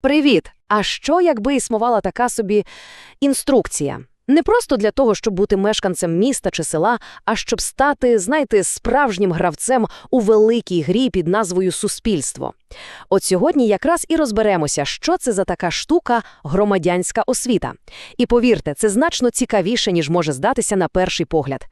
Привіт! А що, якби існувала така собі інструкція? Не просто для того, щоб бути мешканцем міста чи села, а щоб стати, знаєте, справжнім гравцем у великій грі під назвою Суспільство. От сьогодні якраз і розберемося, що це за така штука громадянська освіта. І повірте, це значно цікавіше, ніж може здатися на перший погляд.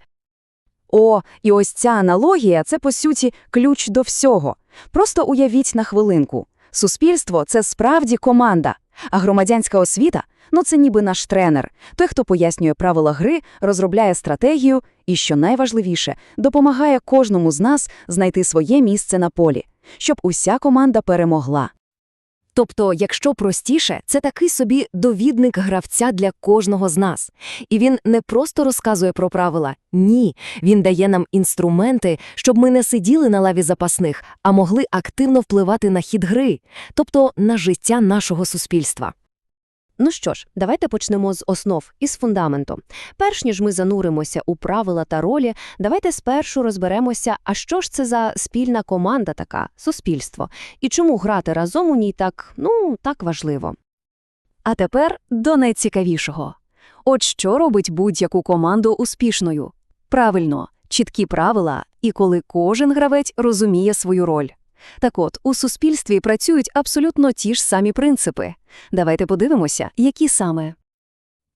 О, і ось ця аналогія – це, по суті, ключ до всього. Просто уявіть на хвилинку. Суспільство – це справді команда, а громадянська освіта – ну це ніби наш тренер, той, хто пояснює правила гри, розробляє стратегію і, що найважливіше, допомагає кожному з нас знайти своє місце на полі, щоб уся команда перемогла. Тобто, якщо простіше, це такий собі довідник гравця для кожного з нас. І він не просто розказує про правила, ні, він дає нам інструменти, щоб ми не сиділи на лаві запасних, а могли активно впливати на хід гри, тобто на життя нашого суспільства. Ну що ж, давайте почнемо з основ, із фундаменту. Перш ніж ми зануримося у правила та ролі, давайте спершу розберемося, а що ж це за спільна команда така, суспільство, і чому грати разом у ній так, ну, так важливо. А тепер до найцікавішого. От що робить будь-яку команду успішною? Правильно, чіткі правила, і коли кожен гравець розуміє свою роль. Так от, у суспільстві працюють абсолютно ті ж самі принципи. Давайте подивимося, які саме.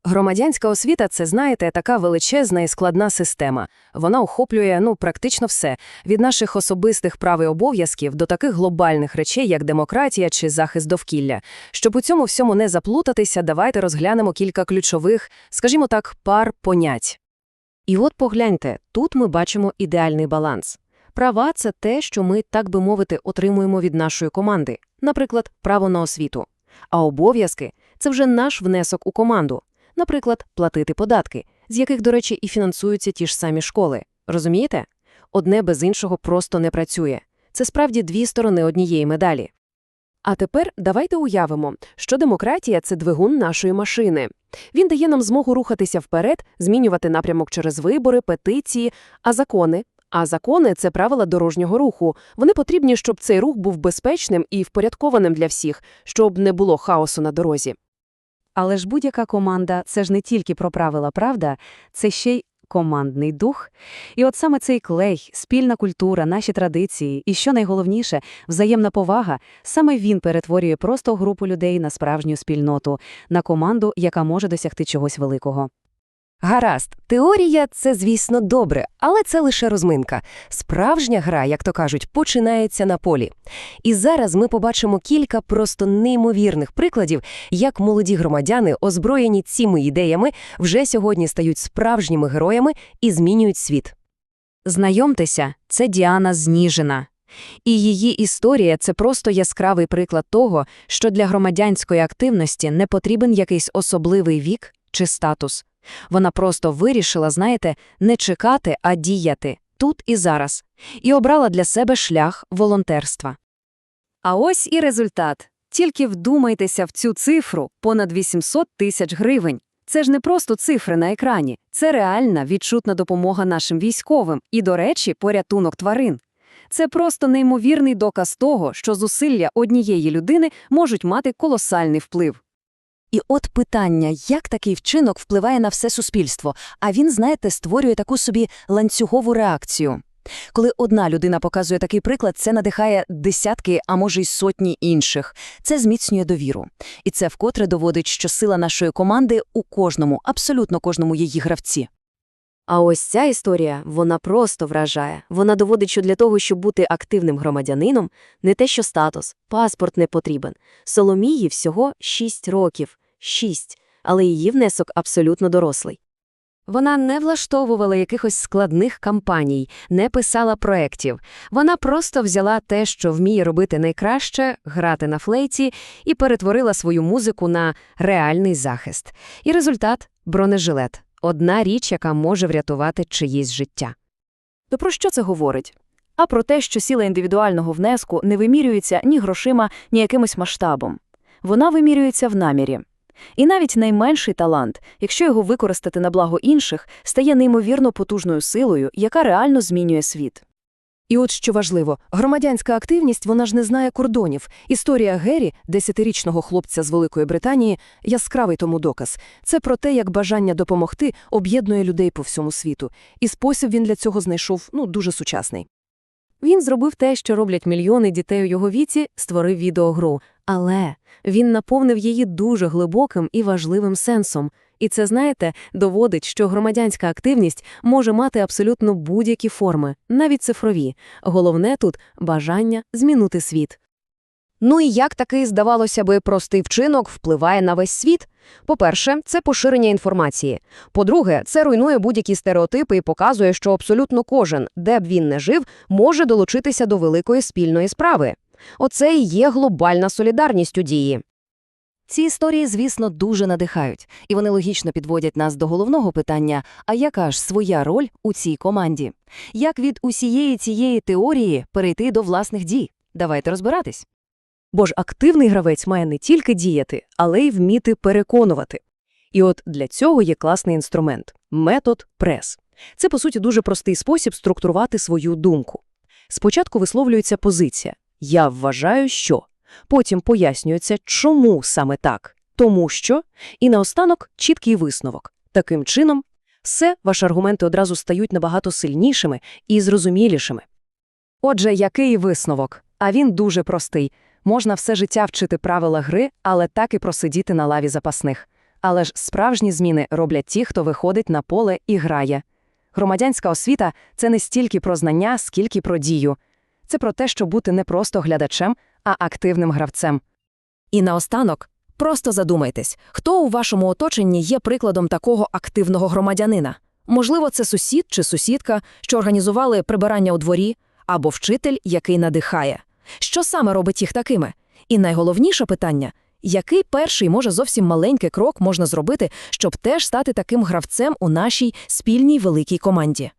Громадянська освіта це, знаєте, така величезна і складна система. Вона охоплює ну практично все від наших особистих прав і обов'язків до таких глобальних речей, як демократія чи захист довкілля. Щоб у цьому всьому не заплутатися, давайте розглянемо кілька ключових, скажімо так, пар понять. І от погляньте, тут ми бачимо ідеальний баланс. Права це те, що ми, так би мовити, отримуємо від нашої команди, наприклад, право на освіту. А обов'язки це вже наш внесок у команду. Наприклад, платити податки, з яких, до речі, і фінансуються ті ж самі школи. Розумієте? Одне без іншого просто не працює. Це справді дві сторони однієї медалі. А тепер давайте уявимо, що демократія – це двигун нашої машини. Він дає нам змогу рухатися вперед, змінювати напрямок через вибори, петиції, а закони. А закони – це правила дорожнього руху. Вони потрібні, щоб цей рух був безпечним і впорядкованим для всіх, щоб не було хаосу на дорозі. Але ж будь-яка команда – це ж не тільки про правила, правда? Це ще й командний дух. І от саме цей клей, спільна культура, наші традиції і, що найголовніше, взаємна повага, саме він перетворює просто групу людей на справжню спільноту, на команду, яка може досягти чогось великого. Гаразд, теорія – це, звісно, добре, але це лише розминка. Справжня гра, як то кажуть, починається на полі. І зараз ми побачимо кілька просто неймовірних прикладів, як молоді громадяни, озброєні цими ідеями, вже сьогодні стають справжніми героями і змінюють світ. Знайомтеся, це Діана Зніжина. І її історія – це просто яскравий приклад того, що для громадянської активності не потрібен якийсь особливий вік чи статус. Вона просто вирішила, знаєте, не чекати, а діяти тут і зараз, і обрала для себе шлях волонтерства. А ось і результат. Тільки вдумайтеся в цю цифру – понад 800 тисяч гривень. Це ж не просто цифри на екрані, це реальна відчутна допомога нашим військовим і, до речі, порятунок тварин. Це просто неймовірний доказ того, що зусилля однієї людини можуть мати колосальний вплив. І от питання, як такий вчинок впливає на все суспільство, а він, знаєте, створює таку собі ланцюгову реакцію. Коли одна людина показує такий приклад, це надихає десятки, а може й сотні інших. Це зміцнює довіру. І це вкотре доводить, що сила нашої команди у кожному, абсолютно кожному її гравці. А ось ця історія, вона просто вражає. Вона доводить, що для того, щоб бути активним громадянином, не те що статус, паспорт не потрібен. Соломії всього 6 років. 6. Але її внесок абсолютно дорослий. Вона не влаштовувала якихось складних кампаній, не писала проєктів. Вона просто взяла те, що вміє робити найкраще, грати на флейті, і перетворила свою музику на реальний захист. І результат бронежилет одна річ, яка може врятувати чиїсь життя. То про що це говорить? А про те, що сила індивідуального внеску не вимірюється ні грошима, ні якимось масштабом. Вона вимірюється в намірі. І навіть найменший талант, якщо його використати на благо інших, стає неймовірно потужною силою, яка реально змінює світ. І от що важливо, громадянська активність, вона ж не знає кордонів. Історія Геррі, десятирічного хлопця з Великої Британії, яскравий тому доказ. Це про те, як бажання допомогти об'єднує людей по всьому світу. І спосіб він для цього знайшов, ну, дуже сучасний. Він зробив те, що роблять мільйони дітей у його віці, створив відеогру. Але він наповнив її дуже глибоким і важливим сенсом. І це, знаєте, доводить, що громадянська активність може мати абсолютно будь-які форми, навіть цифрові. Головне тут – бажання змінити світ. Ну і як такий, здавалося би, простий вчинок впливає на весь світ? По-перше, це поширення інформації. По-друге, це руйнує будь-які стереотипи і показує, що абсолютно кожен, де б він не жив, може долучитися до великої спільної справи. Оце і є глобальна солідарність у дії. Ці історії, звісно, дуже надихають, і вони логічно підводять нас до головного питання: а яка ж своя роль у цій команді? Як від усієї цієї теорії перейти до власних дій? Давайте розбиратись. Бо ж активний гравець має не тільки діяти, але й вміти переконувати. І от для цього є класний інструмент – метод прес. Це, по суті, дуже простий спосіб структурувати свою думку. Спочатку висловлюється позиція «я вважаю, що», потім пояснюється, чому саме так, тому що, і наостанок чіткий висновок. Таким чином, все, ваші аргументи одразу стають набагато сильнішими і зрозумілішими. Отже, який висновок? А він дуже простий. Можна все життя вчити правила гри, але так і просидіти на лаві запасних. Але ж справжні зміни роблять ті, хто виходить на поле і грає. Громадянська освіта – це не стільки про знання, скільки про дію. Це про те, щоб бути не просто глядачем, а активним гравцем. І наостанок, просто задумайтесь, хто у вашому оточенні є прикладом такого активного громадянина. Можливо, це сусід чи сусідка, що організували прибирання у дворі, або вчитель, який надихає. Що саме робить їх такими? І найголовніше питання – який перший, може зовсім маленький крок можна зробити, щоб теж стати таким гравцем у нашій спільній великій команді?